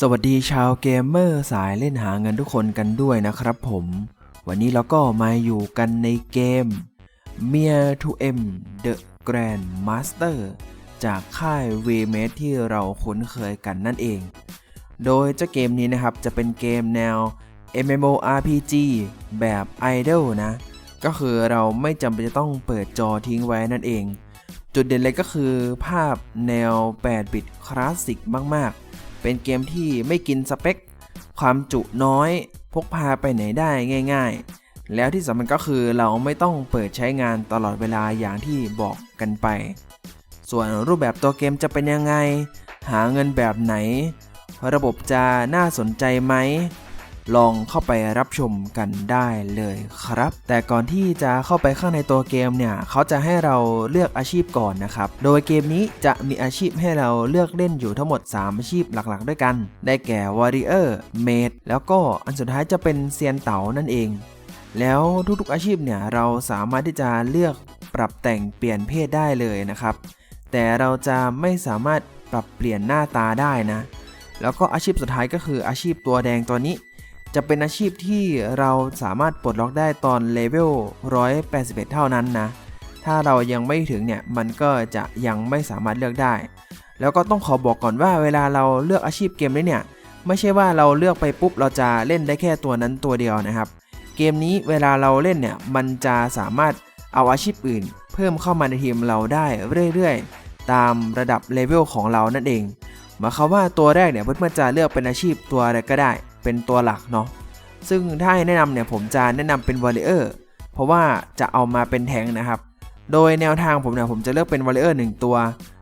สวัสดีชาวเกมเมอร์สายเล่นหาเงินทุกคนกันด้วยนะครับผม วันนี้เราก็มาอยู่กันในเกม m e r to M The Grand Master จากค่าย v m a d e ที่เราคุ้นเคยกันนั่นเอง โดยเจ้าเกมนี้นะครับจะเป็นเกมแนว MMORPG แบบ Idle นะ ก็คือเราไม่จำเป็นจะต้องเปิดจอทิ้งไว้นั่นเอง จุดเด่นเลยก็คือภาพแนว 8 บิตคลาสสิกมากๆ เป็นเกมที่ไม่กินสเปค ความจุน้อย พกพาไปไหนได้ง่าย ๆ แล้วที่สำคัญก็คือเราไม่ต้องเปิดใช้งานตลอดเวลาอย่างที่บอกกันไป ส่วนรูปแบบตัวเกมจะเป็นยังไง หาเงินแบบไหน ระบบจะน่าสนใจไหม ลองเข้าไปรับชมกันได้เลยครับ แต่ก่อนที่จะเข้าไปข้างในตัวเกมเนี่ยเขาจะให้เราเลือกอาชีพก่อนนะครับ โดยเกมนี้จะมีอาชีพให้เราเลือกเล่นอยู่ทั้งหมด 3 อาชีพหลักๆ ด้วยกัน ได้แก่ Warrior Mage แล้วก็อันสุดท้ายจะเป็นเซียนเต๋านั่นเอง แล้วทุกๆอาชีพเนี่ยเราสามารถที่จะเลือกปรับแต่งเปลี่ยนเพศได้เลยนะครับ แต่เราจะไม่สามารถปรับเปลี่ยนหน้าตาได้นะ แล้วก็อาชีพสุดท้ายก็คืออาชีพตัวแดงตัวนี้ จะเป็นอาชีพที่เราสามารถปลดล็อกได้ตอนเลเวล 181 เท่านั้นนะ ถ้าเรายังไม่ถึงเนี่ย มันก็จะยังไม่สามารถเลือกได้ แล้วก็ต้องขอบอกก่อนว่าเวลาเราเลือกอาชีพเกมนี้เนี่ย ไม่ใช่ว่าเราเลือกไปปุ๊บเราจะเล่นได้แค่ตัวนั้นตัวเดียวนะครับ เกมนี้เวลาเราเล่นเนี่ย มันจะสามารถเอาอาชีพอื่น เพิ่มเข้ามาในทีมเราได้เรื่อยๆ ตามระดับเลเวลของเรานั่นเอง หมายความว่าตัวแรกเนี่ยเพื่อนๆจะเลือกเป็นอาชีพตัวอะไรก็ได้ เป็นตัวหลักเนาะซึ่งถ้าให้แนะนำเนี่ยผมจะแนะนำเป็นวอลเลอร์เพราะว่าจะเอามาเป็นแทงนะครับ โดยแนวทางผมเนี่ยผมจะเลือกเป็นวอลเลอร์หนึ่งตัว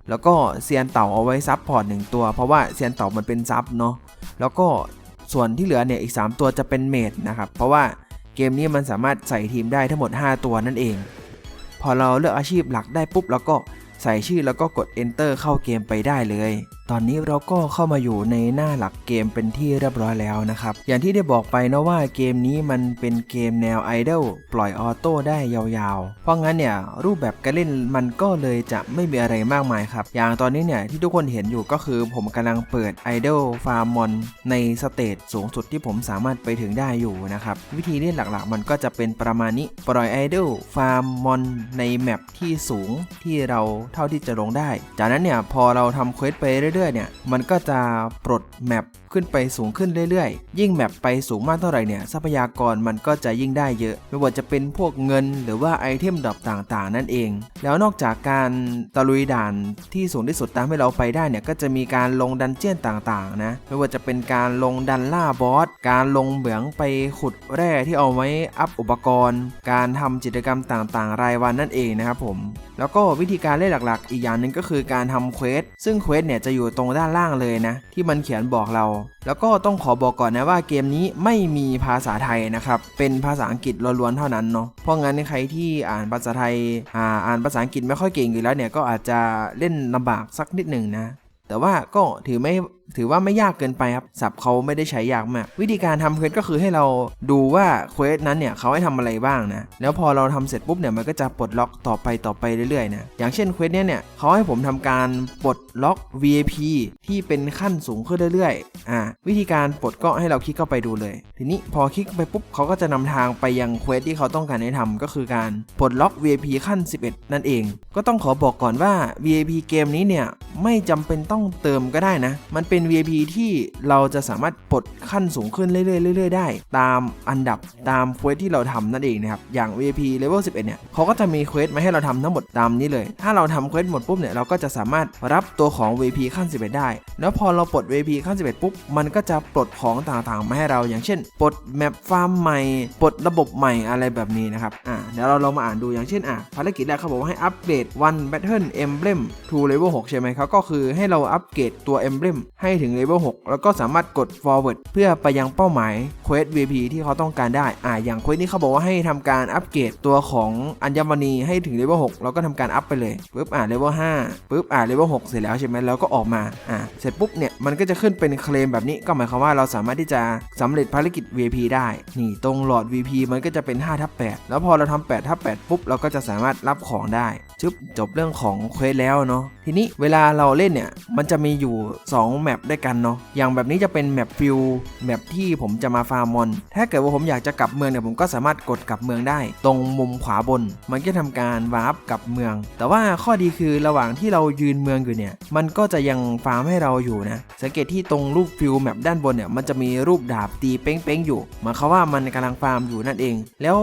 แล้วก็เซียนเต่าเอาไว้ซับพอร์ตหนึ่งตัว เพราะว่าเซียนเต่ามันเป็นซับเนาะแล้วก็ส่วนที่เหลือเนี่ยอีก 3 ตัวจะเป็นเมดนะครับ เพราะว่าเกมนี้มันสามารถใส่ทีมได้ทั้งหมด 5 ตัวนั่นเอง พอเราเลือกอาชีพหลักได้ปุ๊บ แล้วก็ใส่ชื่อแล้วก็กด enter เข้าเกมไปได้เลยตอนนี้เราก็เข้ามาอยู่ในหน้าหลักเกมเป็นที่เรียบร้อยแล้วนะครับ อย่างที่ได้บอกไปนะว่าเกมนี้มันเป็นเกมแนวไอดอลปล่อยออโต้ได้ยาวๆ เพราะงั้นเนี่ยรูปแบบการเล่นมันก็เลยจะไม่มีอะไรมากมายครับ อย่างตอนนี้เนี่ยที่ทุกคนเห็นอยู่ก็คือผมกำลังเปิดไอดอลฟาร์มมอนในสเตจสูงสุดที่ผมสามารถไปถึงได้อยู่นะครับวิธีเล่นหลักๆ มันก็จะเป็นประมาณนี้ปล่อยไอดอลฟาร์มมอนในแมปที่สูงที่เราเท่าที่จะลงได้ จากนั้นเนี่ยพอเราทำเควสไปเรื่อยๆเนี่ยมันก็จะปลดแมปขึ้นไปสูงขึ้นเรื่อยๆ ยิ่งแมปไปสูงมากเท่าไหร่เนี่ยทรัพยากรมันก็จะยิ่งได้เยอะ ไม่ว่าจะเป็นพวกเงินหรือว่าไอเทมดรอปต่างๆ นั่นเอง แล้วนอกจากการตะลุยด่านที่สูงที่สุดตามให้เราไปได้เนี่ยก็จะมีการลงดันเจียนต่างๆนะไม่ว่าจะเป็นการลงดันล่าบอสการลงเหมืองไปขุดแร่ที่เอาไว้อัพอุปกรณ์ การทำกิจกรรมต่างๆ รายวันนั่นเองนะครับผมแล้วก็วิธีการเล่นหลักๆ อีกอย่างหนึ่งก็คือการทำเควสซึ่งเควสเนี่ยจะอยูู่่ตรงด้านล่างเลยนะ ที่มันเขียนบอกเรา แล้วก็ต้องขอบอกก่อนนะว่าเกมนี้ไม่มีภาษาไทยนะครับ เป็นภาษาอังกฤษล้วนๆเท่านั้นเนาะเพราะงั้นใครที่อ่านภาษาไทยอ่าอ่านภาษาอังกฤษไม่ค่อยเก่งอยู่แล้วเนี่ยก็อาจจะเล่นลำบากสักนิดหนึ่งนะแต่ว่าก็ถือไม่ถือว่าไม่ยากเกินไปครับศัพท์เขาไม่ได้ใช้ยากมาก วิธีการทำเควสก็คือให้เราดูว่าเควสนั้นเนี่ยเขาให้ทำอะไรบ้างนะแล้วพอเราทำเสร็จปุ๊บเนี่ยมันก็จะปลดล็อกต่อไปต่อไปเรื่อยๆนะอย่างเช่นเควสเนี้ยเนี่ยเขาให้ผมทำการปลดล็อก VIP ที่เป็นขั้นสูงขึ้นเรื่อยๆอ่าวิธีการปลดก็ให้เราคลิกเข้าไปดูเลย ทีนี้พอคลิกไปปุ๊บเขาก็จะนำทางไปยังเควสที่เขาต้องการให้ทำก็คือการปลดล็อก VIP ขั้น 11 นั่นเอง ก็ต้องขอบอกก่อนว่า VIP เกมนี้เนี่ยไม่จำเป็นต้องเติมก็ได้นะ มันเป็น็น VIP ที่เราจะสามารถปลดขั้นสูงขึ้นเรื่อยๆได้ ตามอันดับตามเควสที่เราทำนั่นเองนะครับ อย่าง VIP level 11 เนี่ยเขาก็จะมีเควสมาให้เราทำทั้งหมดตามนี้เลย ถ้าเราทำเควสหมดปุ๊บเนี่ยเราก็จะสามารถรับตัวของ VIP ขั้น 11 ได้ แล้วพอเราปลด VIP ขั้น 11 ปุ๊บ มันก็จะปลดของต่างๆ มาให้เรา อย่างเช่น ปลดแมปฟาร์มใหม่ ปลดระบบใหม่อะไรแบบนี้นะครับ อ่า เดี๋ยวเราลองมาอ่านดู อย่างเช่น อะภารกิจแรกเขาบอกว่าให้อัปเกรด one battle emblem to level 6 ใช่ไหมเขาก็คือให้เราอัปเกรดตัว emblem ให้ถึง level 6แล้วก็สามารถกด forward เพื่อไปยังเป้าหมาย quest VIP ที่เขาต้องการได้อ่าอย่าง quest นี้เขาบอกว่าให้ทำการอัปเกรดตัวของอัญมณีให้ถึง level 6แล้วก็ทำการอัพไปเลยปุ๊บอ่า level 5ปุ๊บอ่า level 6เสร็จแล้วใช่ไหมแล้วก็ออกมาอ่าเสร็จปุ๊บเนี่ยมันก็จะขึ้นเป็นเคลมแบบนี้ก็หมายความว่าเราสามารถที่จะสำเร็จภารกิจ VIP ได้นี่ตรงหลอด VIP มันก็จะเป็น5ทับ8แล้วพอเราทำ8ทับ8ปุ๊บเราก็จะสามารถรับของได้จึ๊บจบเรื่องของเควสแล้วเนาะทีนี้เวลาเราเล่นเนี่ยมันจะมีอยู่ 2 แมปด้วยกันเนาะอย่างแบบนี้จะเป็นแมปฟิลแมปที่ผมจะมาฟาร์มมอน ถ้าเกิดว่าผมอยากจะกลับเมืองเนี่ยผมก็สามารถกดกลับเมืองได้ ตรงมุมขวาบน มันก็ทำการวาร์ปกลับเมือง แต่ว่าข้อดีคือระหว่างที่เรายืนเมืองอยู่เนี่ยมันก็จะยังฟาร์มให้เราอยู่นะสังเกตที่ตรงรูปฟิลแมปด้านบนเนี่ยมันจะมีรูปดาบตีเป้งๆอยู่หมายความว่ามันกำลังฟาร์มอยู่นั่นเอง แล้ว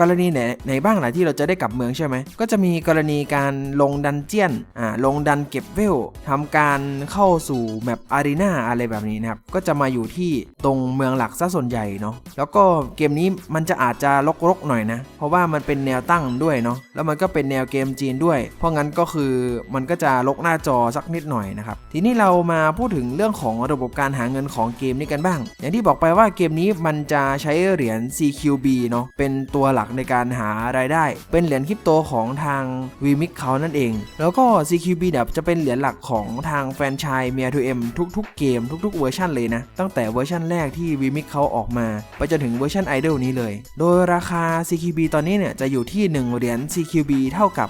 กรณีไหนไหนบ้างล่ะที่เราจะได้กลับเมืองใช่ไหมก็จะมีกรณีีการลงดันเจียนอ่าลงดันเก็บเวลทำการเข้าสู่แมปอารีนาอะไรแบบนี้นะครับ ก็จะมาอยู่ที่ตรงเมืองหลักซะส่วนใหญ่เนาะแล้วก็เกมนี้มันจะอาจจะรกๆหน่อยนะ เพราะว่ามันเป็นแนวตั้งด้วยเนาะแล้วมันก็เป็นแนวเกมจีนด้วย เพราะงั้นก็คือมันก็จะลกหน้าจอสักนิดหน่อยนะครับทีนี้เรามาพูดถึงเรื่องของระบบการหาเงินของเกมนี้กันบ้าง อย่างที่บอกไปว่าเกมนี้มันจะใช้เหรียญ CQB เนาะเป็นตัวหลักในการหารายได้ เป็นเหรียญคริปโตของทาง v m i x เขานั่นเอง แล้วก็ CQB เนี่ยจะเป็นเหรียญหลักของทางแฟนไชส์ m 2 m ทุกๆเกมทุกๆเวอร์ชันเลยนะ ตั้งแต่เวอร์ชันแรกที่ v m i x เขาออกมา ไปจนถึงเวอร์ชัน Idol นี้เลย โดยราคา CQB ตอนนี้เนี่ยจะอยู่ที่ 1 เหรียญ CQB เท่ากับ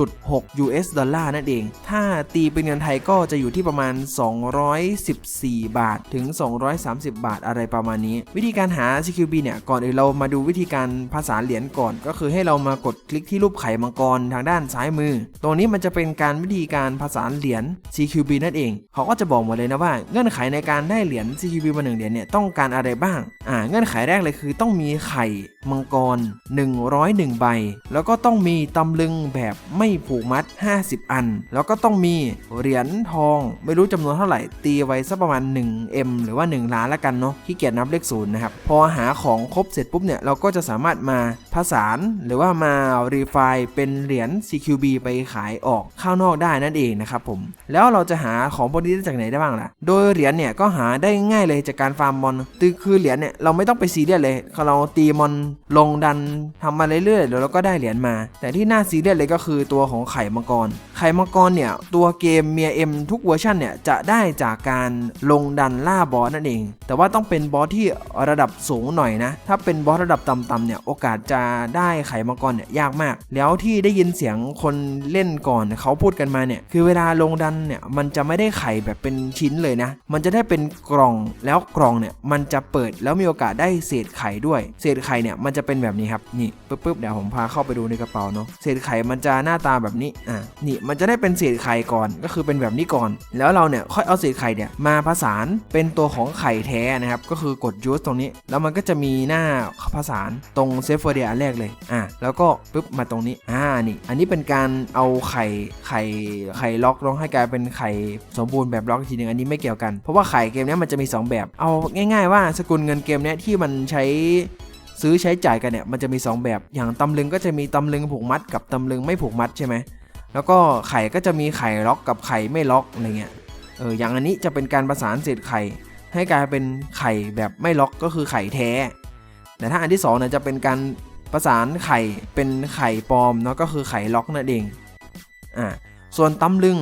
6.6 US ดอลลาร์นั่นเอง ถ้าตีเป็นเงินไทยก็จะอยู่ที่ประมาณ 214 บาทถึง 230 บาทอะไรประมาณนี้ วิธีการหา CQB เนี่ยก่อนอื่นเรามาดูวิธีการภาษาเหรียญก่อน ก็คือให้เรามากดคลิกที่รูปไข่มังกรทางด้านซ้ายมือ ตรงนี้มันจะเป็นการวิธีการภาษานเหรียญ CQB นั่นเอง เขาก็จะบอกหมดเลยนะว่า เงื่อนไขในการได้เหรียญ CQB มาหนึ่งเหรียญเนี่ยต้องการอะไรบ้าง อ่า เงื่อนไขแรกเลยคือต้องมีไข่มังกร 101 ใบ แล้วก็ต้องมีตำลึงแบบไม่ผูกมัด 50 อัน แล้วก็ต้องมีเหรียญทองไม่รู้จำนวนเท่าไหร่ตีไว้สักประมาณ 1M หรือว่า 1 ล้านละกันเนาะขี้เกียจนับเลขศูนย์นะครับ พอหาของครบเสร็จปุ๊บเนี่ยเราก็จะสามารถมาผสานหรือว่ามารีไฟล์เป็นเหรียญ C CQB ไปขายออกข้างนอกได้นั่นเองนะครับผม แล้วเราจะหาของพวกนี้ได้จากไหนได้บ้างล่ะ โดยเหรียญเนี่ยก็หาได้ง่ายเลยจากการฟาร์มมอนคือคือเหรียญเนี่ยเราไม่ต้องไปซีเรียสเลยเราตีมอนลงดันทำมาเรื่อยๆเดี๋ยวเราก็ได้เหรียญมา แต่ที่น่าซีเรียสเลยก็คือตัวของไข่มังกร ไข่มังกรเนี่ยตัวเกมเมียเอ็มทุกเวอร์ชันเนี่ยจะได้จากการลงดันล่าบอสนั่นเอง แต่ว่าต้องเป็นบอสที่ระดับสูงหน่อยนะ ถ้าเป็นบอสระดับต่ำๆเนี่ยโอกาสจะได้ไข่มังกรเนี่ยยากมาก แล้วที่ได้ยินเสียงคนเล่นก่อนเขาพูดกันมาเนี่ยคือเวลาลงดันเนี่ยมันจะไม่ได้ไข่แบบเป็นชิ้นเลยนะ มันจะได้เป็นกล่องแล้วกล่องเนี่ยมันจะเปิดแล้วมีโอกาสได้เศษไข่ด้วย เศษไข่เนี่ยมันจะเป็นแบบนี้ครับนี่ปึ๊บปึ๊บเดี๋ยวผมพาเข้าไปดูในกระเป๋าเนาะเศษไข่มันจะหน้าตาแบบนี้อะนี่มันจะได้เป็นเศษไข่ก่อนก็คือเป็นแบบนี้ก่อน แล้วเราเนี่ยค่อยเอาเศษไข่เนี่ยมาผสานเป็นตัวของไข่แท้นะครับก็คือกดยูสตรงนี้ แล้วมันก็จะมีหน้าผสานตรงเซฟเฟอร์เดียอันแรกเลยอะแล้วก็ปึ๊บมาตรงนี้อ่านี่อันนี้เป็น็นการเอาไข่ไข่ไข่ล็อกลงให้กลายเป็นไข่สมบูรณ์แบบล็อกอีกทีหนึงอันนี้ไม่เกี่ยวกัน เพราะว่าไข่เกมนี้มันจะมี 2 แบบ เอาง่าย ๆ ว่าสกุลเงินเกมนี้ที่มันใช้ซื้อใช้จ่ายกันเนี่ยมันจะมี 2 แบบ อย่างตำลึงก็จะมีตำลึงผูกมัดกับตำลึงไม่ผูกมัดใช่ไหมแล้วก็ไข่ก็จะมีไข่ล็อกกับไข่ไม่ล็อกอะไรเงี้ยเอออย่างอันนี้จะเป็นการประสานเศษไข่ ให้กลายเป็นไข่แบบไม่ล็อกก็คือไข่แท้ แต่ถ้าอันที่2เนี่ยจะเป็นการ ประสานไข่เป็นไข่ปลอมเนาะก็คือไข่ล็อกนั่นเองอ่าส่วนตำลึง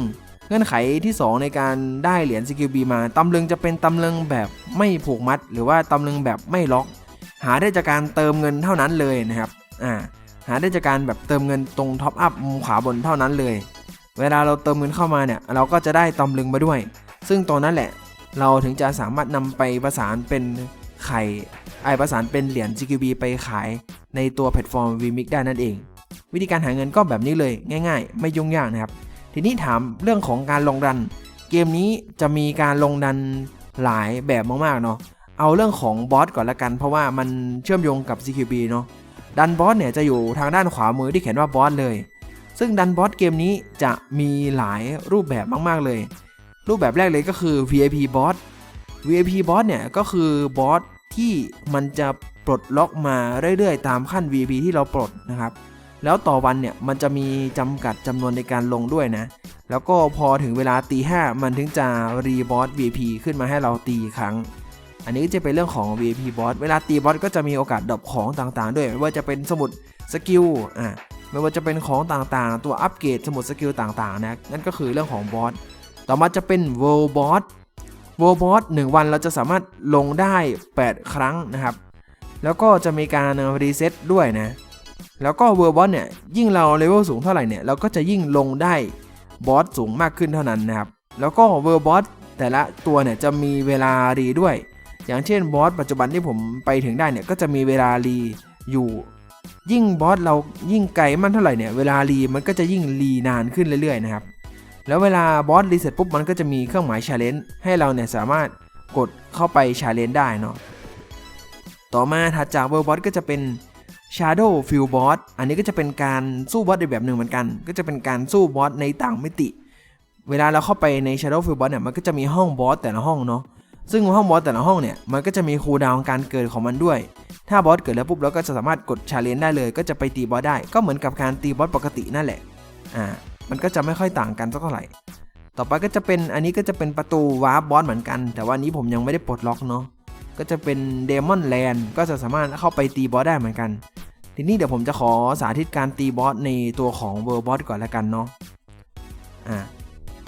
เงื่อนไขที่ 2 ในการได้เหรียญ CQB มาตำลึงจะเป็นตำลึงแบบไม่ผูกมัด หรือว่าตำลึงแบบไม่ล็อก หาได้จากการเติมเงินเท่านั้นเลยนะครับอ่าหาได้จากการแบบเติมเงินตรงท็อปอัพมุมขวาบนเท่านั้นเลย เวลาเราเติมเงินเข้ามาเนี่ยเราก็จะได้ตำลึงมาด้วย ซึ่งตรงนั้นแหละเราถึงจะสามารถนำไปประสานเป็นไข่ไอประสานเป็นเหรียญ GQB ไปขาย ในตัวแพลตฟอร์ม VMix ได้นั่นเอง วิธีการหาเงินก็แบบนี้เลยง่าย ๆ ไม่ยุ่งยากนะครับ ทีนี้ถามเรื่องของการลงดัน เกมนี้จะมีการลงดันหลายแบบมากๆเนาะเอาเรื่องของบอสก่อนละกัน เพราะว่ามันเชื่อมโยงกับ CQB เนาะดันบอสเนี่ยจะอยู่ทางด้านขวามือที่เขียนว่าบอสเลย ซึ่งดันบอสเกมนี้จะมีหลายรูปแบบมากๆเลย รูปแบบแรกเลยก็คือ VIP บอส VIP บอสเนี่ยก็คือบอสที่มันจะ ปลดล็อกมาเรื่อยๆ ตามขั้น V.P. ที่เราปลดนะครับ แล้วต่อวันเนี่ยมันจะมีจำกัดจำนวนในการลงด้วยนะ แล้วก็พอถึงเวลาตีห้ามันถึงจะรีบอส V.P. ขึ้นมาให้เราตีอีกครั้ง อันนี้ก็จะเป็นเรื่องของ V.P. บอส เวลาตีบอสก็จะมีโอกาสดรอปของต่างๆ ด้วยไม่ว่าจะเป็นสมุดสกิลอะไม่ว่าจะเป็นของต่างๆ ตัวอัปเกรดสมุดสกิลต่างๆนะนั่นก็คือเรื่องของบอสต่อมาจะเป็น World Boss World Boss 1 วันเราจะสามารถลงได้ 8 ครั้งนะครับ แล้วก็จะมีการรีเซ็ตด้วยนะ แล้วก็เวอร์บอสเนี่ยยิ่งเราเลเวลสูงเท่าไหร่เนี่ยเราก็จะยิ่งลงได้บอสสูงมากขึ้นเท่านั้นนะครับ แล้วก็เวอร์บอสแต่ละตัวเนี่ยจะมีเวลารีด้วย อย่างเช่นบอสปัจจุบันที่ผมไปถึงได้เนี่ยก็จะมีเวลารีอยู่ ยิ่งบอสเรายิ่งไกลมันเท่าไหร่เนี่ยเวลารีมันก็จะยิ่งรีนานขึ้นเรื่อยๆนะครับ แล้วเวลาบอสรีเสร็จปุ๊บมันก็จะมีเครื่องหมายชาเลนจ์ให้เราเนี่ยสามารถกดเข้าไปชาเลนจ์ได้เนาะ ต่อมาถัดจากเวอร์บอสก็จะเป็น Shadow f i e l Boss อันนี้ก็จะเป็นการสู้บอสในแบบหนึ่งเหมือนกัน ก็จะเป็นการสู้บอสในต่างมิติ เวลาเราเข้าไปใน Shadow f i e l Boss เนี่ยมันก็จะมีห้องบอสแต่ละห้องเนาะซึ่งห้องบอสแต่ละห้องเนี่ยมันก็จะมีคูลดาวน์การเกิดของมันด้วย ถ้าบอสเกิดแล้วปุ๊บเราก็จะสามารถกดชาเลนจ์ได้เลย ก็จะไปตีบอสได้ก็เหมือนกับการตีบอสปกตินั่นแหละอ่ามันก็จะไม่ค่อยต่างกันสักเท่าไหร่ต่อไปก็จะเป็นอันนี้ก็จะเป็นประตูวาร์ปบอสเหมือนกัน แต่ว่านี้ผมยังไม่ได้ปลดล็อกเนาะ ก็จะเป็นเดมอนแลนด์ก็จะสามารถเข้าไปตีบอสได้เหมือนกัน ทีนี้เดี๋ยวผมจะขอสาธิตการตีบอสในตัวของเวอร์บอสก่อนละกันเนาะอ่า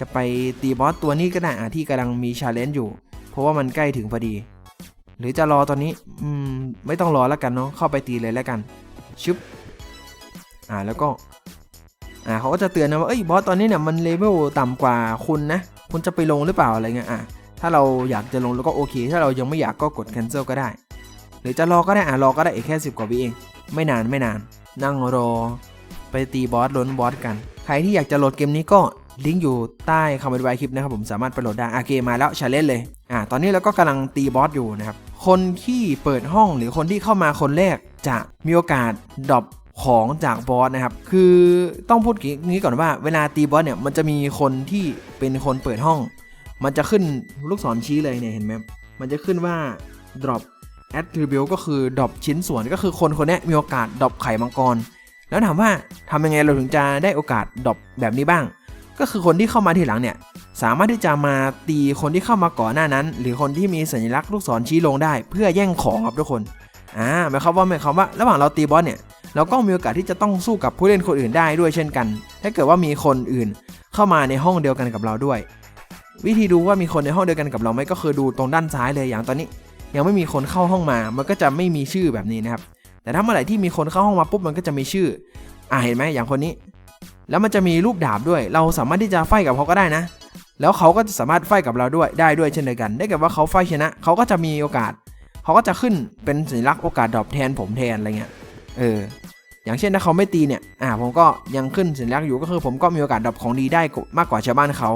จะไปตีบอสตัวนี้ก็ได้อะที่กำลังมีชาเลนจ์อยู่ เพราะว่ามันใกล้ถึงพอดี หรือจะรอตอนนี้อืมไม่ต้องรอแล้วกันเนาะเข้าไปตีเลยแล้วกันชึบอ่าแล้วก็อ่าเขาก็จะเตือนนะว่าเอ้ยบอสตอนนี้เนี่ยมันเลเวลต่ำกว่าคุณนะคุณจะไปลงหรือเปล่าอะไรเงี้ยอ่า ถ้าเราอยากจะลงแล้วก็โอเค ถ้าเรายังไม่อยากก็กด cancel ก็ได้ หรือจะรอก็ได้อ่ารอก็ได้อีกแค่ 10 กว่าวิเอง ไม่นานไม่นาน นั่งรอ ไปตีบอสล้นบอสกัน ใครที่อยากจะโหลดเกมนี้ก็ลิงก์อยู่ใต้คำอธิบายคลิปนะครับผมสามารถไปโหลดได้อาเกมมาแล้วชาเลนจ์เลยอ่าตอนนี้เราก็กำลังตีบอสอยู่นะครับคนที่เปิดห้องหรือคนที่เข้ามาคนแรกจะมีโอกาสดรอปของจากบอสนะครับ คือต้องพูดอย่างนี้ก่อนว่าเวลาตีบอสเนี่ยมันจะมีคนที่เป็นคนเปิดห้อง มันจะขึ้นลูกศรชี้เลยเนี่ยเห็นไหมมันจะขึ้นว่า drop attribute ก็คือ drop ชิ้นส่วนก็คือคนคนนี้มีโอกาส drop ไข่มังกร แล้วถามว่าทำยังไงเราถึงจะได้โอกาส drop แบบนี้บ้าง ก็คือคนที่เข้ามาทีหลังเนี่ยสามารถที่จะมาตีคนที่เข้ามาก่อนหน้านั้น หรือคนที่มีสัญลักษณ์ลูกศรชี้ลงได้ เพื่อแย่งของครับทุกคนอ่าหมายความว่าหมายความว่าระหว่างเราตีบอสเนี่ยเราก็มีโอกาสที่จะต้องสู้กับผู้เล่นคนอื่นได้ด้วยเช่นกัน ถ้าเกิดว่ามีคนอื่นเข้ามาในห้องเดียวกันกับเราด้วย วิธีดูว่ามีคนในห้องเดียวกันกับเราไหมก็คือดูตรงด้านซ้ายเลยอย่างตอนนี้ ยังไม่มีคนเข้าห้องมา มันก็จะไม่มีชื่อแบบนี้นะครับ แต่ถ้าเมื่อไหร่ที่มีคนเข้าห้องมาปุ๊บมันก็จะมีชื่อ อ่าเห็นไหมอย่างคนนี้ แล้วมันจะมีรูปดาบด้วย เราสามารถที่จะไฟกับเขาก็ได้นะ แล้วเขาก็จะสามารถไฟกับเราด้วยได้ด้วยเช่นเดียวกันได้กับว่าเขาไฟชนะ เขาก็จะมีโอกาส เขาก็จะขึ้นเป็นสัญลักษณ์โอกาสดรอปแทนผมแทนอะไรเงี้ย เออ อย่างเช่นถ้าเขาไม่ตีเนี่ย อ่าผมก็ยังขึ้นสัญลักษณ์อยู่ก็คือ ผมก็มีโอกาสดรอปของดีได้มากกว่าชาวบ้านเขา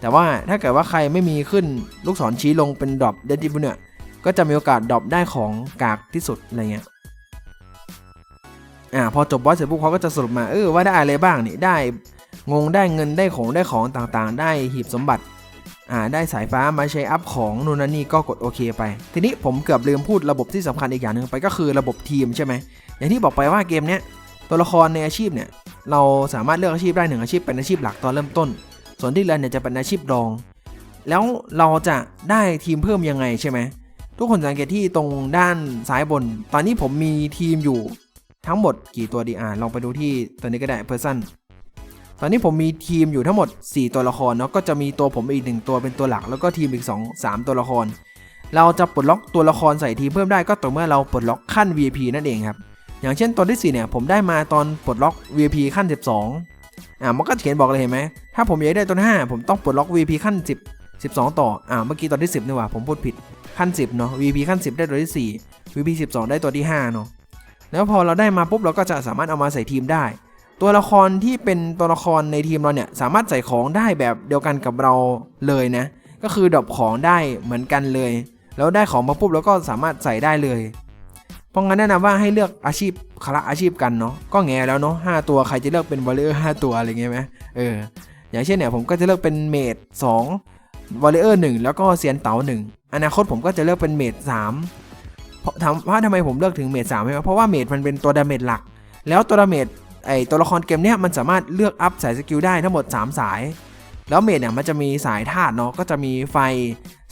แต่ว่าถ้าเกิดว่าใครไม่มีขึ้นลูกศรชี้ลงเป็นดรอปเดนติบุเนี่ยก็จะมีโอกาสดรอปได้ของกากที่สุดอะไรเงี้ยอ่าพอจบบอสเสร็จปุ๊บเขาก็จะสรุปมาเออว่าได้อะไรบ้างนี่ได้งงได้เงินได้ของได้ของต่างๆ ได้หีบสมบัติอ่าได้สายฟ้ามาใช้อัพของนู่นนี่ก็กดโอเคไป ทีนี้ผมเกือบลืมพูดระบบที่สำคัญอีกอย่างหนึ่งไปก็คือระบบทีมใช่ไหมอย่างที่บอกไปว่าเกมเนี้ยตัวละครในอาชีพเนี่ยเราสามารถเลือกอาชีพได้หนึ่งอาชีพเป็นอาชีพหลักตอนเริ่มต้น ส่วนที่เหลือเนี่ยจะเป็นอาชีพรอง แล้วเราจะได้ทีมเพิ่มยังไงใช่ไหมทุกคนสังเกตที่ตรงด้านซ้ายบน ตอนนี้ผมมีทีมอยู่ทั้งหมดกี่ตัวดีอ่าลองไปดูที่ตัวนี้ก็ได้ person ตอนนี้ผมมีทีมอยู่ทั้งหมด 4 ตัวละครเนาะก็จะมีตัวผมอีกหนึ่งตัวเป็นตัวหลัก แล้วก็ทีมอีก 2 3 ตัวละคร เราจะปลดล็อกตัวละครใส่ทีมเพิ่มได้ก็ต่อเมื่อเราปลดล็อกขั้น VIP นั่นเองครับอย่างเช่นตัวที่ 4 เนี่ยผมได้มาตอนปลดล็อก VIP ขั้น 12 อ่ามันก็เขียนบอกเลยเห็นไหมถ้าผมอยากได้ตัวที่5ผมต้องปลดล็อก VP ขั้น 10 12 ต่อ อ่า เมื่อกี้ตอนที่ 10นี่หว่า ผมพูดผิด ขั้น 10 เนาะ VP ขั้น 10 ได้ตัวที่ 4 VP 12 ได้ตัวที่ 5 เนาะ แล้วพอเราได้มาปุ๊บ เราก็จะสามารถเอามาใส่ทีมได้ ตัวละครที่เป็นตัวละครในทีมเราเนี่ย สามารถใส่ของได้แบบเดียวกันกับเราเลยนะ ก็คือดรอปของได้เหมือนกันเลย แล้วได้ของมาปุ๊บ เราก็สามารถใส่ได้เลย เพราะงั้นแนะนำว่าให้เลือกอาชีพคละอาชีพกันเนาะก็แง่แล้วเนาะห้าตัวใครจะเลือกเป็นวอลเลอร์ห้าตัวอะไรเงี้ยไหมเอออย่างเช่นเนี่ยผมก็จะเลือกเป็นเมดสองวอลเลอร์หนึ่งแล้วก็เซียนเต๋าหนึ่งอนาคตผมก็จะเลือกเป็นเมดสามเพราะถามว่าทำไมผมเลือกถึงเมดสามใช่ไหมเพราะว่าเมดมันเป็นตัวดาเมจหลัก แล้วตัวดาเมจไอตัวละครเกมเนี้ยมันสามารถเลือกอัพสายสกิลได้ทั้งหมด 3 สาย แล้วเมดเนี่ยมันจะมีสายธาตุเนาะก็จะมีไฟ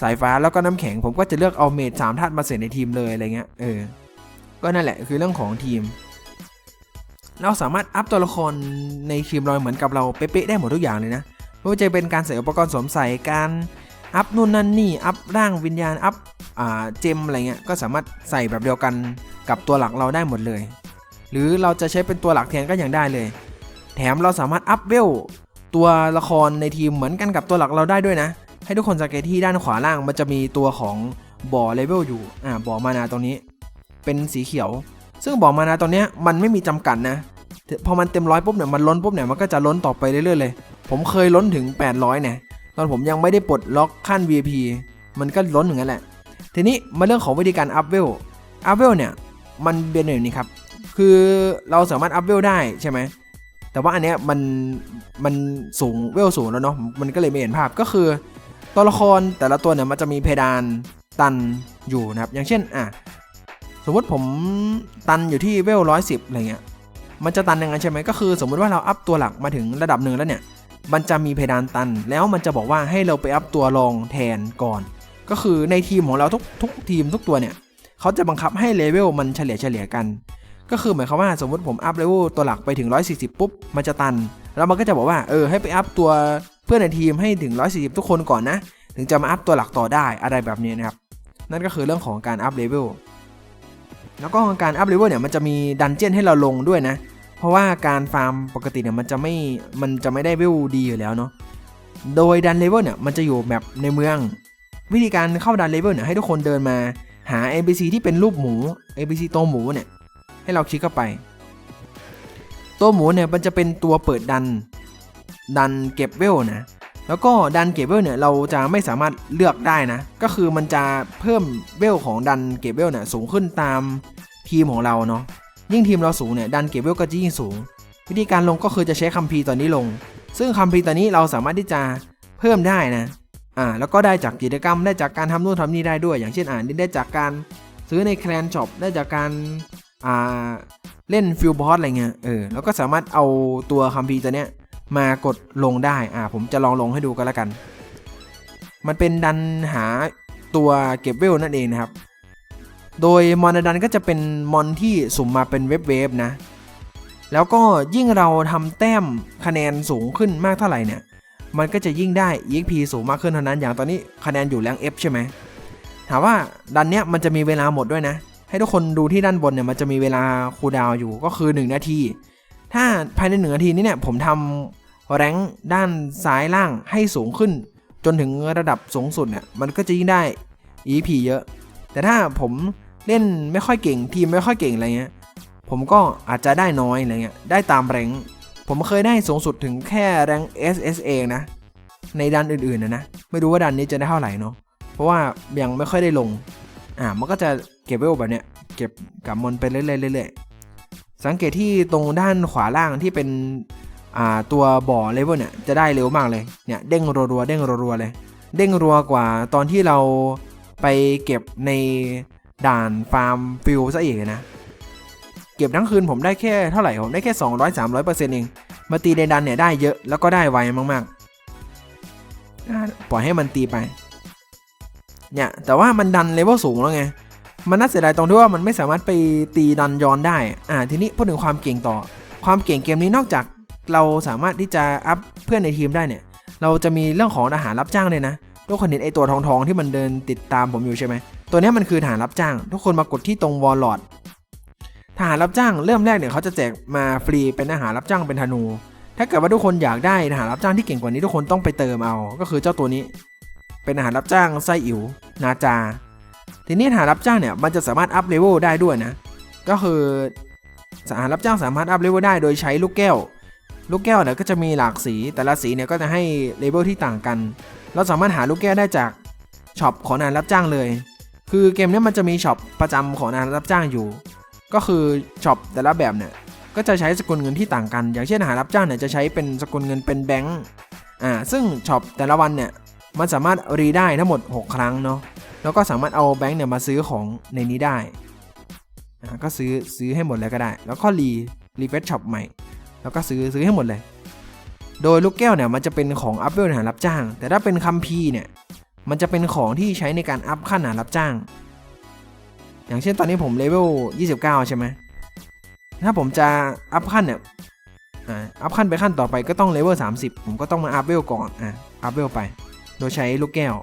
สายฟ้าแล้วก็น้ำแข็ง ผมก็จะเลือกเอาเมดสามธาตุมาใส่ในทีมเลยอะไรเงี้ยเออ ก็นั่นแหละคือเรื่องของทีม เราสามารถอัพตัวละครในทีมเราเหมือนกับเราเป๊ะๆได้หมดทุกอย่างเลยนะไม่ว่าจะเป็นการใส่อุปกรณ์สวมใส่การอัพนู่นนั่นนี่อัพร่างวิญญาณอัพอ่าเจมอะไรเงี้ยก็สามารถใส่แบบเดียวกันกับตัวหลักเราได้หมดเลย หรือเราจะใช้เป็นตัวหลักแทนก็ยังได้เลย แถมเราสามารถอัพเวลตัวละครในทีมเหมือนกันกับตัวหลักเราได้ด้วยนะ ให้ทุกคนสังเกตที่ด้านขวาล่างมันจะมีตัวของบ่อเลเวลอยู่อ่าบ่อมานาตรงนี้ เป็นสีเขียว ซึ่งบ่อมานาตรงเนี้มันไม่มีจำกัดนะพอมันเต็มร้อยปุ๊บเนี่ยมันล้นปุ๊บเนี่ยมันก็จะล้นต่อไปเรื่อยๆเลย ผมเคยล้นถึง 800เนี่ยตอนผมยังไม่ได้ปลดล็อกขั้น VIP มันก็ล้นอย่างนั้นแหละ ทีนี้มาเรื่องของวิธีการอัพเวลอัพเวลเนี่ยมันเป็นอย่างนี้ครับ คือเราสามารถอัพเวลได้ใช่ไหมแต่ว่าอันเนี้ยมันมันสูงเวลสูงแล้วเนาะมันก็เลยไม่เห็นภาพก็คือ ตัวละครแต่ละตัวเนี่ยมันจะมีเพดานตันอยู่นะครับ อย่างเช่นอะ สมมติผมตันอยู่ที่เวลร้อยสิบอะไรเงี้ย มันจะตันยังไงใช่ไหมก็คือ สมมุติว่าเราอัพตัวหลักมาถึงระดับหนึ่งแล้วเนี่ย มันจะมีเพดานตัน แล้วมันจะบอกว่าให้เราไปอัพตัวรองแทนก่อน ก็คือในทีมของเราทุกทุกทีมทุกตัวเนี่ยเขาจะบังคับให้เลเวลมันเฉลี่ยเฉลี่ยกัน ก็คือหมายความว่าสมมติผมอัพเลเวลตัวหลักไปถึง 140 ปุ๊บ มันจะตัน แล้วมันก็จะบอกว่าเออให้ไปอัพตัวเพื่อนในทีมให้ถึง 140 ทุกคนก่อนนะ ถึงจะมาอัพตัวหลักต่อได้อะไรแบบนี้นะครับ นั่นก็คือเรื่องของการอัพเลเวล แล้วก็การอัพเลเวลเนี่ยมันจะมีดันเจี้ยนให้เราลงด้วยนะ เพราะว่าการฟาร์มปกติเนี่ยมันจะไม่ มันจะไม่ได้เวลดีอยู่แล้วเนาะ โดยดันเลเวลเนี่ยมันจะอยู่แบบในเมือง วิธีการเข้าดันเลเวลเนี่ยให้ทุกคนเดินมาหา NPC ที่เป็นรูปหมู NPC ตัวหมูเนี่ยให้เราคลิกเข้าไป ตัวหมูเนี่ยมันจะเป็นตัวเปิดดัน ดันเก็บเวลนะ แล้วก็ดันเก็บเวลเนี่ยเราจะไม่สามารถเลือกได้นะ ก็คือมันจะเพิ่มเวลของดันเก็บเวลเนี่ยสูงขึ้นตามทีมของเราเนาะยิ่งทีมเราสูงเนี่ยดันเก็บเวลก็จะยิ่งสูง วิธีการลงก็คือจะใช้คัมภีร์ตัวนี้ลง ซึ่งคัมภีร์ตัวนี้เราสามารถที่จะเพิ่มได้นะอ่าแล้วก็ได้จากกิจกรรมได้จากการทำนู่นทำนี่ได้ด้วย อย่างเช่นอ่านได้จากการซื้อในแคลนช็อปได้จากการอ่าเล่นฟิลบอสอะไรเงี้ยเออแล้วก็สามารถเอาตัวคัมภีร์ตัวเนี้ย มากดลงได้อ่าผมจะลองลงให้ดูกันแล้วกัน มันเป็นดันหาตัวเก็บเวลนั่นเองนะครับ โดยมอนดันก็จะเป็นมอนที่สุ่มมาเป็นเว็บเวฟนะ แล้วก็ยิ่งเราทำแต้มคะแนนสูงขึ้นมากเท่าไหร่เนี่ย มันก็จะยิ่งได้ EXP สูงมากขึ้นเท่านั้น อย่างตอนนี้คะแนนอยู่แรง F ใช่ไหมถามว่าดันเนี้ยมันจะมีเวลาหมดด้วยนะ ให้ทุกคนดูที่ด้านบนเนี่ยมันจะมีเวลาคูลดาวอยู่ก็คือ 1 นาที ถ้าภายใน1นาทีนี้เนี่ยผมทำแรงด้านซ้ายล่างให้สูงขึ้น จนถึงระดับสูงสุดเนี่ยมันก็จะยิ่งได้ EP เยอะ แต่ถ้าผมเล่นไม่ค่อยเก่งทีมไม่ค่อยเก่งอะไรเงี้ยผมก็อาจจะได้น้อยอะไรเงี้ยได้ตามแรงผมเคยได้สูงสุดถึงแค่แรง SS เองนะ ในดันอื่นๆนะนะ ไม่รู้ว่าดันนี้จะได้เท่าไหร่เนาะเพราะว่ายังไม่ค่อยได้ลง อ่ามันก็จะเก็บเวลแบบเนี้ยเก็บกับมอนไปเรื่อยๆเรื่อยๆ สังเกตที่ตรงด้านขวาล่างที่เป็นตัวบ่อเลเวลเนี่ยจะได้เร็วมากเลยเนี่ยเด้งรัวๆเด้งรัวๆเลย เด้งรัวกว่าตอนที่เราไปเก็บในด่านฟาร์มฟิลซะอีกนะ เก็บทั้งคืนผมได้แค่เท่าไหร่ผมได้แค่ 200 300เปอร์เซ็นต์เอง มาตีในดันเนี่ยได้เยอะแล้วก็ได้ไวมากๆ ปล่อยให้มันตีไป เนี่ยแต่ว่ามันดันเลเวลสูงแล้วไง มันน่าเสียดายตรงที่ว่ามันไม่สามารถไปตีดันยอนได้ อ่า ทีนี้พูดถึงความเก่งต่อ ความเก่งเกมนี้นอกจากเราสามารถที่จะอัพเพื่อนในทีมได้เนี่ย เราจะมีเรื่องของทหารรับจ้างเลยนะ ทุกคนเห็นไอตัวทองทองที่มันเดินติดตามผมอยู่ใช่ไหม ตัวนี้มันคือทหารรับจ้าง ทุกคนมากดที่ตรงวอลลอดทหารรับจ้างเริ่มแรกเนี่ยเขาจะแจกมาฟรีเป็นทหารรับจ้างเป็นธนู ถ้าเกิดว่าทุกคนอยากได้ทหารรับจ้างที่เก่งกว่านี้ทุกคนต้องไปเติมเอา ก็คือเจ้าตัวนี้ เป็นทหารรับจ้างไส้อิ๋วนาจา ทีนี้ทหารรับจ้างเนี่ยมันจะสามารถอัพเลเวลได้ด้วยนะ ก็คือทหารรับจ้างสามารถอัพเลเวลได้โดยใช้ลูกแก้ว ลูกแก้วเนี่ยก็จะมีหลากสี แต่ละสีเนี่ยก็จะให้เลเวลที่ต่างกัน เราสามารถหาลูกแก้วได้จากช็อปของทหารรับจ้างเลย คือเกมนี้มันจะมีช็อปประจำของทหารรับจ้างอยู่ ก็คือช็อปแต่ละแบบเนี่ยก็จะใช้สกุลเงินที่ต่างกัน อย่างเช่นหารับจ้างเนี่ยจะใช้เป็นสกุลเงินเป็นแบงก์อ่าซึ่งช็อปแต่ละวันเนี่ยมันสามารถรีได้ทั้งหมด 6 ครั้งเนาะ แล้วก็สามารถเอาแบงก์เนี่ยมาซื้อของในนี้ได้อ่าก็ซื้อซื้อให้หมดเลยก็ได้ แล้วก็รีรีเฟซช็อปใหม่ แล้วก็ซื้อซื้อให้หมดเลย โดยลูกแก้วเนี่ยมันจะเป็นของอัพเวลหารับจ้าง แต่ถ้าเป็นคัมภีเนี่ยมันจะเป็นของที่ใช้ในการอัพขั้นหารับจ้าง อย่างเช่นตอนนี้ผมเลเวล 29 ใช่ไหมถ้าผมจะอัพขั้นเนี่ยอัพขั้นไปขั้นต่อไปก็ต้องเลเวล30 ผมก็ต้องมาอัพเวลก่อนอ่าอัพเวลไป โดยใช้ลูกแก้ว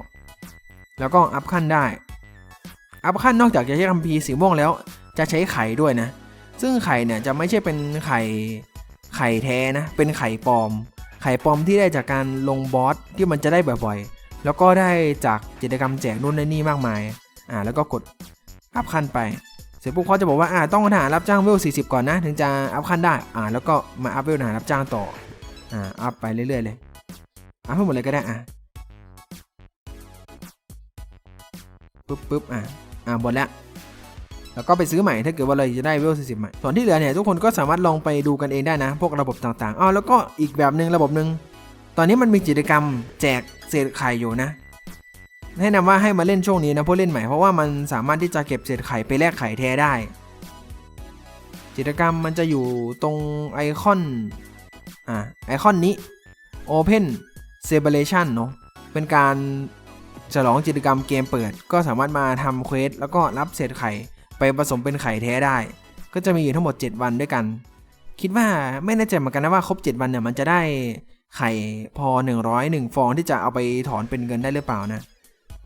แล้วก็อัพขั้นได้ อัพขั้นนอกจากจะใช้คัมภีร์สีม่วงแล้ว จะใช้ไข่ด้วยนะ ซึ่งไข่เนี่ยจะไม่ใช่เป็นไข่ไข่แท้นะ เป็นไข่ปลอม ไข่ปลอมที่ได้จากการลงบอสที่มันจะได้บ่อยๆ แล้วก็ได้จากกิจกรรมแจกนู่นนี่มากมาย อ่า แล้วก็กดอัพขั้นไป เสร็จปุ๊บเขาจะบอกว่า อ่า ต้องทหารรับจ้างเวล 40 ก่อนนะ ถึงจะอัพขั้นได้ อ่า แล้วก็มาอัพเวลทหารรับจ้างต่อ อ่า อัพไปเรื่อยๆเลย อัพให้หมดเลยก็ได้ อะ ปุ๊บปุ๊บอะอ่าหมดแล้วแล้วก็ไปซื้อใหม่ถ้าเกิดว่าเราจะได้เวล40ใหม่ส่วนที่เหลือเนี่ยทุกคนก็สามารถลองไปดูกันเองได้นะ พวกระบบต่างๆอ๋อแล้วก็อีกแบบหนึ่งระบบหนึ่งตอนนี้มันมีกิจกรรมแจกเศษไข่อยู่นะแนะนำว่าให้มาเล่นช่วงนี้นะผู้เล่นใหม่เพราะว่ามันสามารถที่จะเก็บเศษไข่ไปแลกไข่แท้ได้ กิจกรรมมันจะอยู่ตรงไอคอนอ่าไอคอนนี้ Open Celebration เนาะเป็นการ ฉลองกิจกรรมเกมเปิด ก็สามารถมาทำเควสแล้วก็รับเศษไข่ไปผสมเป็นไข่แท้ได้ ก็จะมีอยู่ทั้งหมด 7 วันด้วยกัน คิดว่าไม่แน่ใจเหมือนกันนะว่าครบ 7 วันเนี่ยมันจะได้ไข่พอ 101 ฟองที่จะเอาไปถอนเป็นเงินได้หรือเปล่านะ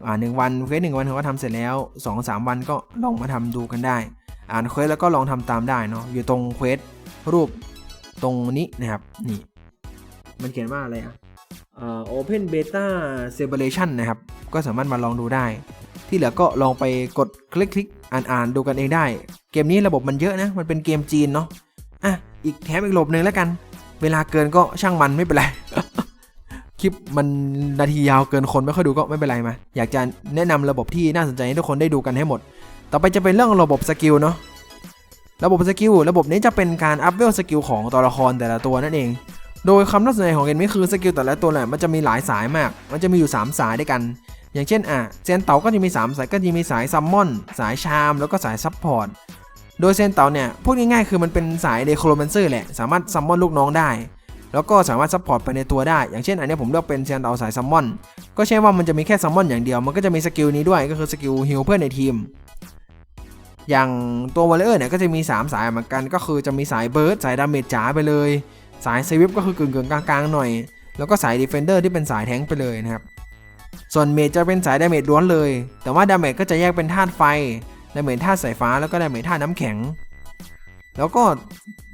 อ่าหนึ่งวันเควสหนึ่งวันเขาก็ทำเสร็จแล้ว2อสวันก็ลองมาทำดูกันได้ อ่านเควสแล้วก็ลองทำตามได้เนาะอยู่ตรงเควสรูปตรงนี้นะครับนี่มันเขียนว่าอะไรอะ เอ่อ Open Beta Celebration นะครับ ก็สามารถมาลองดูได้ ที่เหลือก็ลองไปกดคลิกคลิกอ่านอ่านดูกันเองได้ เกมนี้ระบบมันเยอะนะ มันเป็นเกมจีนเนาะอะอีกแถมอีกระบบหนึ่งแล้วกัน เวลาเกินก็ช่างมันไม่เป็นไร คลิปมันนาทียาวเกินคนไม่ค่อยดูก็ไม่เป็นไรมา อยากจะแนะนำระบบที่น่าสนใจให้ทุกคนได้ดูกันให้หมด ต่อไปจะเป็นเรื่องระบบสกิลเนาะระบบสกิลระบบนี้จะเป็นการอัพเวลสกิลของตัวละครแต่ละตัวนั่นเอง โดยความน่าสนใจของเกมนี้คือสกิลแต่ละตัวเนี่ยมันจะมีหลายสายมาก มันจะมีอยู่ 3 สายด้วยกัน อย่างเช่นอะเซนเตาก็จะมี 3 สายก็จะมีสายซัมมอน สายชามแล้วก็สายซับพอร์ต โดยเซนเตาเนี่ยพูดง่ายๆคือมันเป็นสายเดโครแมนเซอร์แหละ สามารถซัมมอนลูกน้องได้ แล้วก็สามารถซัพพอร์ตไปในตัวได้ อย่างเช่นอันนี้ผมเลือกเป็นเซนเตาสายซัมมอน ก็ใช่ว่ามันจะมีแค่ซัมมอนอย่างเดียว มันก็จะมีสกิลนี้ด้วย ก็คือสกิลฮิลเพื่อนในทีมอย่างตัววอลเลอร์เนี่ยก็จะมี 3 สายเหมือนกันก็คือจะมีสายเบิร์ดสายดาเมจจ๋าไปเลย สายเซวิฟก็คือกึ่งๆกลางๆหน่อย แล้วก็สายดีเฟนเดอร์ที่เป็นสายแทงไปเลยนะครับ ส่วนเมจจะเป็นสายดาเมจล้วนเลย แต่ว่าดาเมจก็จะแยกเป็นธาตุไฟดาเมจธาตุสายฟ้าแล้วก็ดาเมจธาตุน้ำแข็ง แล้วก็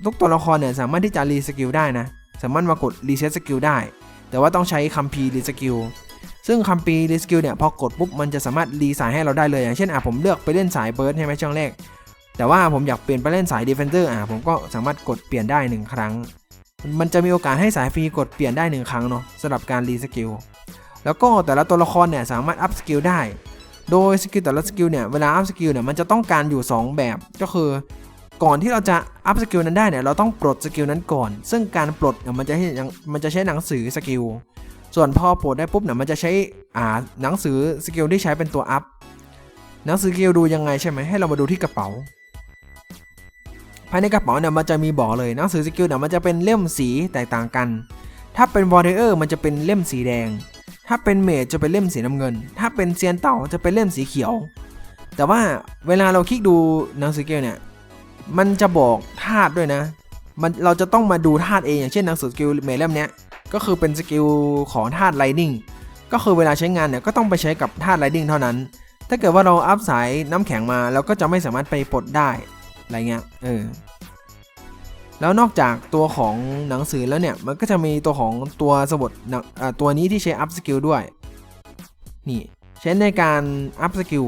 ทุกตัวละครเนี่ยสามารถที่จะรีสกิลได้นะ สามารถมากดรีเซ็ตสกิลได้ แต่ว่าต้องใช้คัมภีร์รีสกิลซึ่งคัมภีร์รีสกิลเนี่ยพอกดปุ๊บมันจะสามารถรีสายให้เราได้เลย อย่างเช่นอะผมเลือกไปเล่นสายเบิร์ดใช่ไหมช่วงแรก แต่ว่าผมอยากเปลี่ยนไปเล่นสายดีเฟนเดอร์อะผมก็สามารถกดเปลี่ยนได้หนึ่งครั้ง มันจะมีโอกาสให้สายฟรีกดเปลี่ยนได้หนึ่งครั้งเนาะสำหรับการรีสกิล แล้วก็แต่ละตัวละครเนี่ยสามารถอัพสกิลได้ โดยสกิลแต่ละสกิลเนี่ยเวลาอัพสกิลเนี่ยมันจะต้องการอยู่ 2 แบบก็คือ ก่อนที่เราจะอัพสกิลนั้นได้เนี่ยเราต้องปลดสกิลนั้นก่อน ซึ่งการปลดเนี่ยมันจะให้มันจะใช้หนังสือสกิล ส่วนพอปลดได้ปุ๊บเนี่ยมันจะใช้อ่าหนังสือสกิลที่ใช้เป็นตัวอัพหนังสือสกิลดูยังไงใช่ไหมให้เรามาดูที่กระเป๋า ภายในกระเป๋าเนี่ยมันจะมีบอกเลยหนังสือสกิลเนี่ยมันจะเป็นเล่มสีแตกต่างกัน ถ้าเป็นวอร์เรอร์มันจะเป็นเล่มสีแดง ถ้าเป็นเมจจะเป็นเล่มสีน้ำเงิน ถ้าเป็นเซียนเต่าจะเป็นเล่มสีเขียว แต่ว่าเวลาเราคลิกดูหนังสือสกิลเนี่ยมันจะบอกธาตุด้วยนะ มันเราจะต้องมาดูธาตุเองอย่างเช่นหนังสือสกิลเมจเล่มเนี้ยก็คือเป็นสกิลของธาตุไลนิ่งก็คือเวลาใช้งานเนี่ยก็ต้องไปใช้กับธาตุไลนิ่งเท่านั้น ถ้าเกิดว่าเราอัพสายน้ำแข็งมาเราก็จะไม่สามารถไปปลดได้ อะไรเงี้ยเออแล้วนอกจากตัวของหนังสือแล้วเนี่ย มันก็จะมีตัวของตัวสมุดตัวนี้ที่ใช้อัพสกิลด้วย นี่ใช้ในการอัพสกิล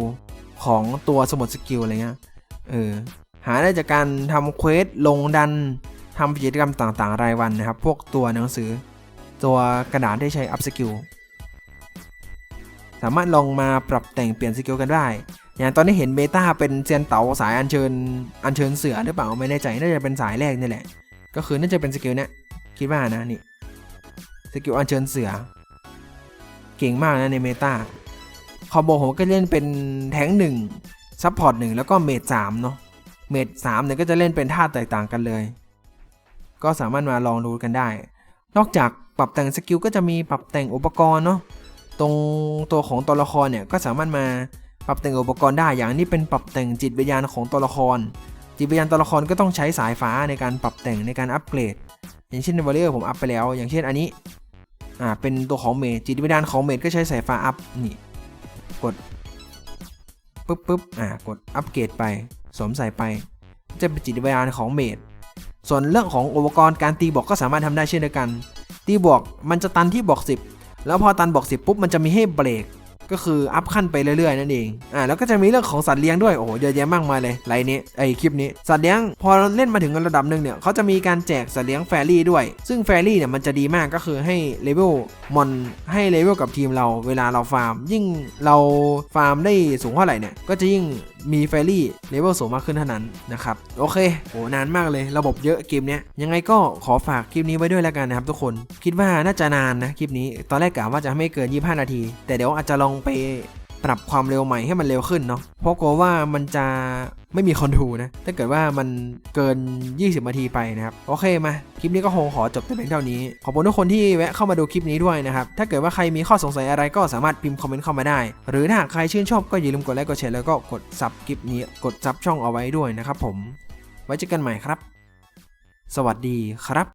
ของตัวสมุดสกิลอะไรเงี้ยเออหาได้จากการทำเควสลงดันทำกิจกรรมต่างๆ รายวันนะครับ พวกตัวหนังสือ ตัวกระดาษที่ใช้อัพสกิลสามารถลองมาปรับแต่งเปลี่ยนสกิลกันได้ อย่างตอนนี้เห็นเบต้าเป็นเซียนเต๋าสายอัญเชิญอัญเชิญเสือหรือเปล่าไม่แน่ใจน่าจะเป็นสายแรกนี่แหละ ก็คือน่าจะเป็นสกิลเนี้ยคิดว่านะนี่สกิลอัญเชิญเสือ เก่งมากนะในเมตาคอมโบผมก็เล่นเป็นแทงหนึ่งซัพพอร์ตหนึ่งแล้วก็เมดสามเนาะเมดสามเนี่ยก็จะเล่นเป็นท่าแตกต่างกันเลย ก็สามารถมาลองดูกันได้ นอกจากปรับแต่งสกิลก็จะมีปรับแต่งอุปกรณ์เนาะตรงตัวของตัวละครเนี่ยก็สามารถมา ปรับแต่งอุปกรณ์ได้อย่างนี้เป็นปรับแต่งจิตวิญญาณของตัวละคร จิตวิญญาณตัวละครก็ต้องใช้สายฟ้าในการปรับแต่งในการอัปเกรด อย่างเช่นวอลเลอร์ผมอัพไปแล้ว อย่างเช่นอันนี้อ่าเป็นตัวของเมจจิตวิญญาณของเมจก็ใช้สายฟ้าอัพนี่กดปุ๊บปุ๊บอ่ากดอัปเกรดไปสวมใส่ไป จะเป็นจิตวิญญาณของเมดส่วนเรื่องของอุปกรณ์การตีบวกก็สามารถทำได้เช่นเดียวกัน ตีบวกมันจะตันที่บวก10 แล้วพอตันบวก10ปุ๊บมันจะมีให้เบรก ก็คืออัพขั้นไปเรื่อยๆนั่นเองอ่าแล้วก็จะมีเรื่องของสัตว์เลี้ยงด้วยโอ้โหเยอะแยะมากมายเลยไลน์นี้ไอคลิปนี้สัตว์เลี้ยงพอเล่นมาถึงระดับหนึ่งเนี่ยเขาจะมีการแจกสัตว์เลี้ยงแฟรี่ด้วย ซึ่งแฟรี่เนี่ยมันจะดีมากก็คือให้เลเวลมอนให้เลเวลกับทีมเราเวลาเราฟาร์ม ยิ่งเราฟาร์มได้สูงเท่าไหร่เนี่ยก็จะยิ่ง มีเฟรี่เลเวลสูงมากขึ้นเท่านั้นนะครับ โอเคโหนานมากเลยระบบเยอะเกมเนี้ยยังไงก็ขอฝากคลิปนี้ไว้ด้วยแล้วกันนะครับทุกคนคิดว่าน่าจะนานนะคลิปนี้ ตอนแรกกะว่าจะไม่เกิน 25 นาที แต่เดี๋ยวอาจจะลองไป ปรับความเร็วใหม่ให้มันเร็วขึ้นเนาะเพราะกลัวว่ามันจะไม่มีคอนทูนะถ้าเกิดว่ามันเกิน 20นาทีไปนะครับโอเคมาคลิปนี้ก็คงขอจบแต่เพียงเท่านี้ ขอบคุณทุกคนที่แวะเข้ามาดูคลิปนี้ด้วยนะครับถ้าเกิดว่าใครมีข้อสงสัยอะไรก็สามารถพิมพ์คอมเมนต์เข้ามาได้ หรือถ้าหากใครชื่นชอบก็อย่าลืมกดไลค์กดแชร์แล้วก็กดซับคลิปนี้กดซับช่องเอาไว้ด้วยนะครับผม ไว้เจอกันใหม่ครับ สวัสดีครับ